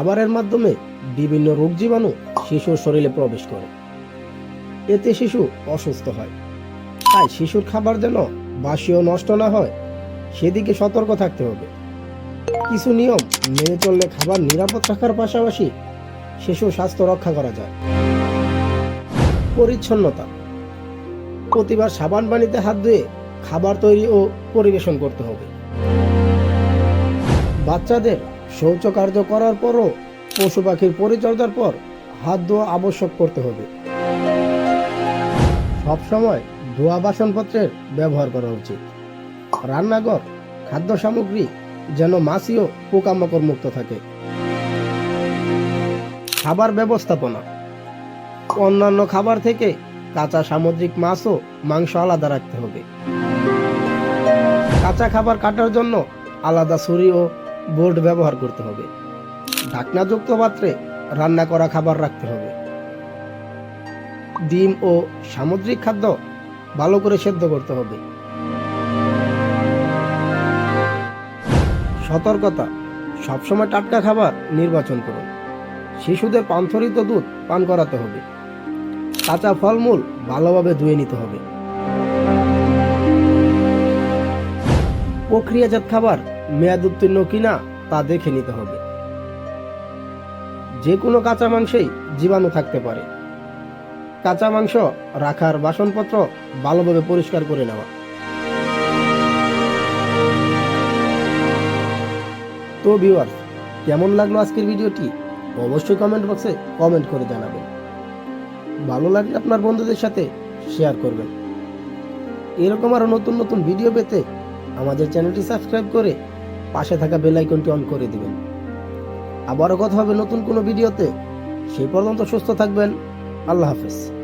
খাবারের মাধ্যমে বিভিন্ন রোগ জীবাণু শিশুর শরীরে প্রবেশ করে। এতে শিশু অসুস্থ হয়। তাই শিশুর খাবার যেন বাসি ও নষ্ট না হয়, সেদিকে সতর্ক থাকতে হবে। কিছু নিয়ম মেনে চললে খাবার নিরাপদ রাখার পাশাপাশি শিশুর স্বাস্থ্য রক্ষা করা যায়। পরিচ্ছন্নতা। প্রতিবার সাবান পানিতে হাত ধুয়ে খাবার তৈরি ও পরিবেশন করতে হবে। বাচ্চাদের শৌচকার্য করার পরও পশু পাখির পরিচর্যার পর হাত ধোয়া আবশ্যক করতে হবে। সবসময় ধোয়া বাসনপত্রের ব্যবহার করা উচিত। রান্নাঘর খাদ্য সামগ্রী যেন মাছি পোকামাকড় মুক্ত থাকে। খাবার ব্যবস্থাপনা। অন্যান্য খাবার থেকে কাঁচা সামুদ্রিক মাছ ও মাংস আলাদা রাখতে হবে। কাঁচা খাবার কাটার জন্য আলাদা ছুরি ও বোর্ড ব্যবহার করতে হবে। ঢাকনাযুক্ত পাত্রে রান্না করা খাবার রাখতে হবে। ডিম ও সামুদ্রিক খাদ্য ভালো করে সেদ্ধ করতে হবে। সতর্কতা, সবসময় টাটকা খাবার নির্বাচন করুন। শিশুদের পান্থরিত দুধ পান করাতে হবে। কাঁচা ফলমূল ভালোভাবে ধুয়ে নিতে হবে। প্রক্রিয়াজাত খাবার মেয়াদ উত্তীর্ণ কিনা তা দেখে নিতে হবে। যে কোনো কাঁচা মাংসেই জীবাণু থাকতে পারে। কাঁচা মাংস রাখার বাসনপত্র ভালোভাবে পরিষ্কার করে নেওয়া। তো ভিউয়ার্স কেমন লাগল আজকের ভিডিওটি? অবশ্যই কমেন্ট বক্সে কমেন্ট করে জানাবেন। ভালো লাগলে আপনার বন্ধুদের সাথে শেয়ার করবেন। এরকম আরও নতুন নতুন ভিডিও পেতে আমাদের চ্যানেলটি সাবস্ক্রাইব করে পাশে থাকা বেল আইকনটি অন করে দিবেন। আবারও কথা হবে নতুন কোনো ভিডিওতে সেই পর্যন্ত সুস্থ থাকবেন। আল্লাহ হাফেজ।